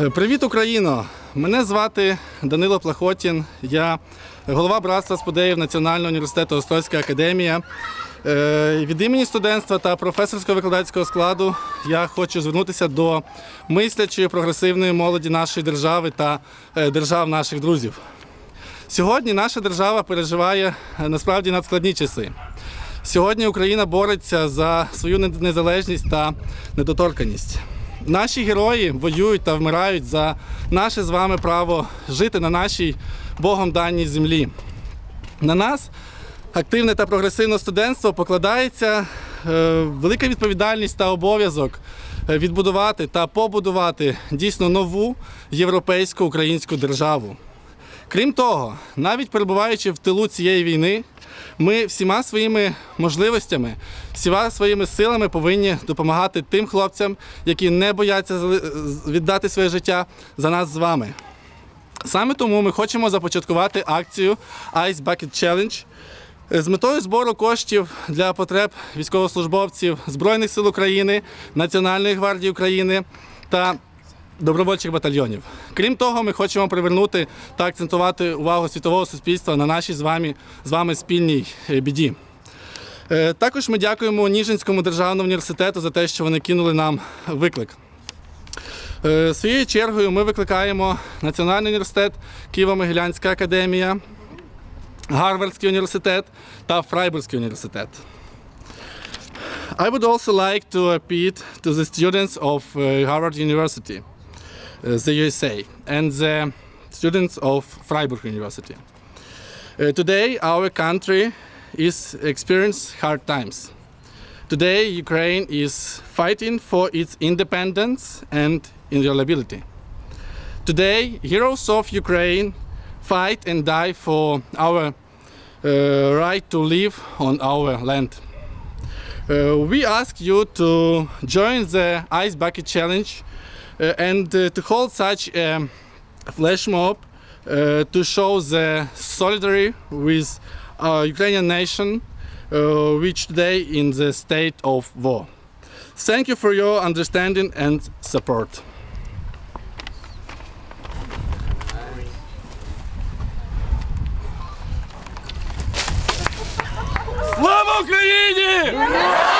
Е, Привіт, Україно! Мене звати Данило Плахотін. Я голова братства сподеїв Національного університету Острозька академія. Е, Від імені студентства та професорського викладацького складу я хочу звернутися до мислячої прогресивної молоді нашої держави та е, держав наших друзів. Сьогодні наша держава переживає насправді надскладні часи. Сьогодні Україна бореться за свою незалежність та недоторканість. Наші герої воюють та вмирають за наше з вами право жити на нашій Богом даній землі. На нас, активне та прогресивне студентство, покладається е, велика відповідальність та обов'язок е, відбудувати та побудувати дійсно нову європейську українську державу. Крім того, навіть перебуваючи в тилу цієї війни, ми всіма своїми можливостями, всіма своїми силами повинні допомагати тим хлопцям, які не бояться віддати своє життя за нас з вами. Саме тому ми хочемо започаткувати акцію Ice Bucket Challenge з метою збору коштів для потреб військовослужбовців Збройних сил України, Національної гвардії України та добровольчих батальйонів. Крім того, ми хочемо привернути та акцентувати увагу світового суспільства на нашій з вами, з вами спільній е, біді. Е, Також ми дякуємо Ніжинському державному університету за те, що вони кинули нам виклик. Е, Своєю чергою ми викликаємо Національний університет Києво-Могилянська академія, Гарвардський університет та Фрайбурзький університет. I would also like to appeal to the students of Harvard University, the USA, and the students of Freiburg University. Uh, today, our country is experiencing hard times. Today, Ukraine is fighting for its independence and inviolability. Today, heroes of Ukraine fight and die for our uh, right to live on our land. Uh, we ask you to join the Ice Bucket Challenge uh, and uh, to hold such a flash mob uh, to show the solidarity with our Ukrainian nation, uh, which today in the state of war. Thank you for your understanding and support. Слава Україні!